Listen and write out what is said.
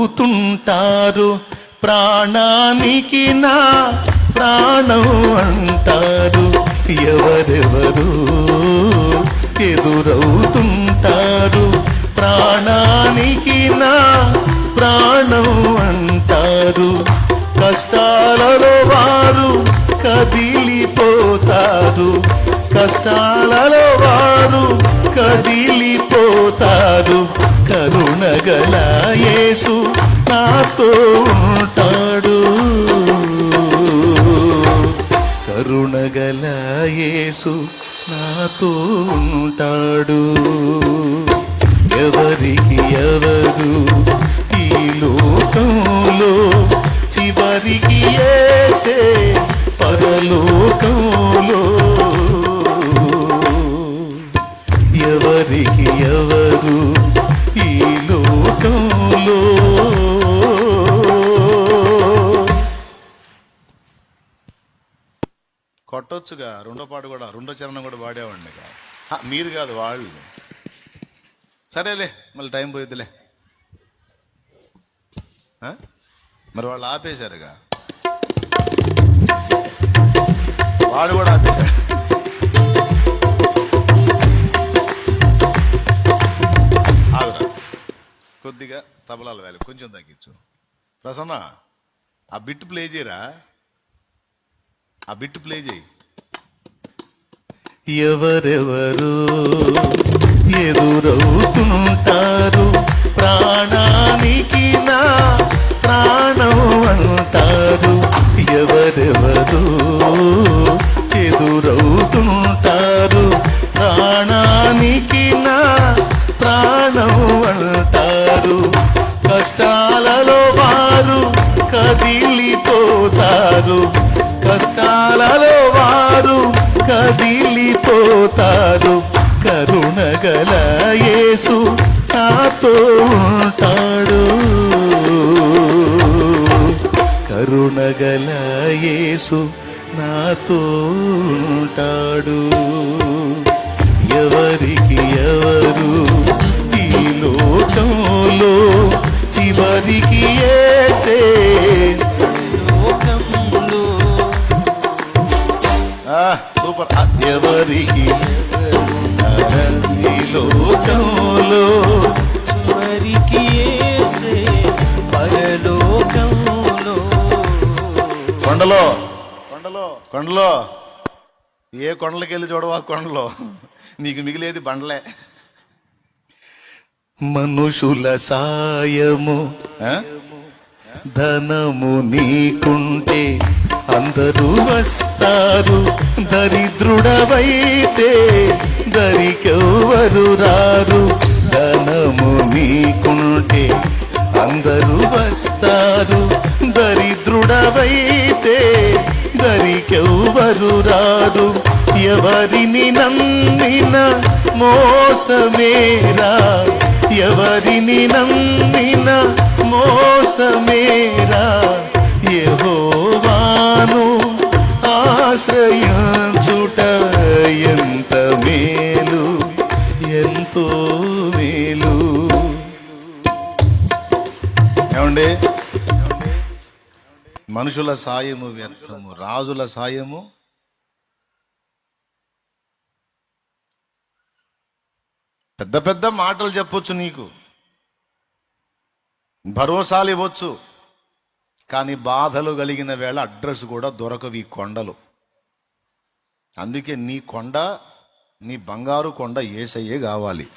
ఎదురవుతుంటారు ప్రాణానికి నా ప్రాణం అంటారు ఎవరెవరు ఎదురవుతుంటారు ప్రాణానికి నా ప్రాణం అంటారు కష్టాలలో వారు కదిలిపోతారు కష్టాలలో వారు కదిలిపోతారు కరుణగల యేసు నాతో ఉంటాడు. కరుణగల యేసు నాతో ఉంటాడు. ఎవరికి ఎవరు కొట్టొచ్చుగా రెండో పాట కూడా రెండో చరణం కూడా వాడేవాడిని మీరు కాదు వాళ్ళు. సరేలే మళ్ళీ టైం పోయిద్దిలే. ఆ? మరి వాళ్ళు ఆపేశారుగా. వాడు కూడా ఆపేశాడు. ఆగురా. కొద్దిగా తబలాలు వేలు కొంచెం తగ్గించు. ప్రసన్న ఆ బిట్ ప్లే చేయరా? ఆ బిట్ ప్లే చేయి. ఎవరెవరు ఎదురవుతుంటారు? ప్రాణానికి నా ప్రాణం అంటారు. ఎవరెవరు ఎదురవుతుంటారు? ప్రాణానికి నా ప్రాణం అంటారు. కష్టాలలో వారు కదిలిపోతారు. కష్టాలలో వారు కదిలిపోతారు. కరుణగల యేసు నాతో ఉంటాడు. కరుణగల యేసు నాతో ఉంటాడు. ఎవరికి ఎవరు ఈ లోకంలో చివరికి ఎవరికి ఈ లోకంలో చివరికి యేసే పరలోకంలో. కొండలో కొండలో. కొండలో. ఏ కొండలకి వెళ్ళి చూడవా కొండలో? నీకు మిగిలేది బండలే. మనుషుల సాయము? ధనము నీకుంటే అందరూ వస్తారు. దరిద్రుడవైతే దరికెవ్వరు రారు. ధనము నీకుంటే అందరూ వస్తారు. దరిద్రుడవైతే దరికెవ్వరు రారు. ఎవరిని నమ్మిన మోసమేరా ఎవరిని నమ్మిన మోసమేరా యహోవాను ఆశ్రయించుట ఎంత మేలు ఎంతో మేలు. ఏమండి? మనుషుల సాయము వ్యర్థము రాజుల సాయము పెద్ద పెద్ద మాటలు చెప్పొచ్చు నీకు. భరోసాలు ఇవ్వచ్చు కానీ బాధలు కలిగిన వేళ అడ్రస్ కూడా దొరకవు ఈ కొండలు. అందుకే నీ కొండ నీ బంగారు కొండ ఏసయ్యే కావాలి.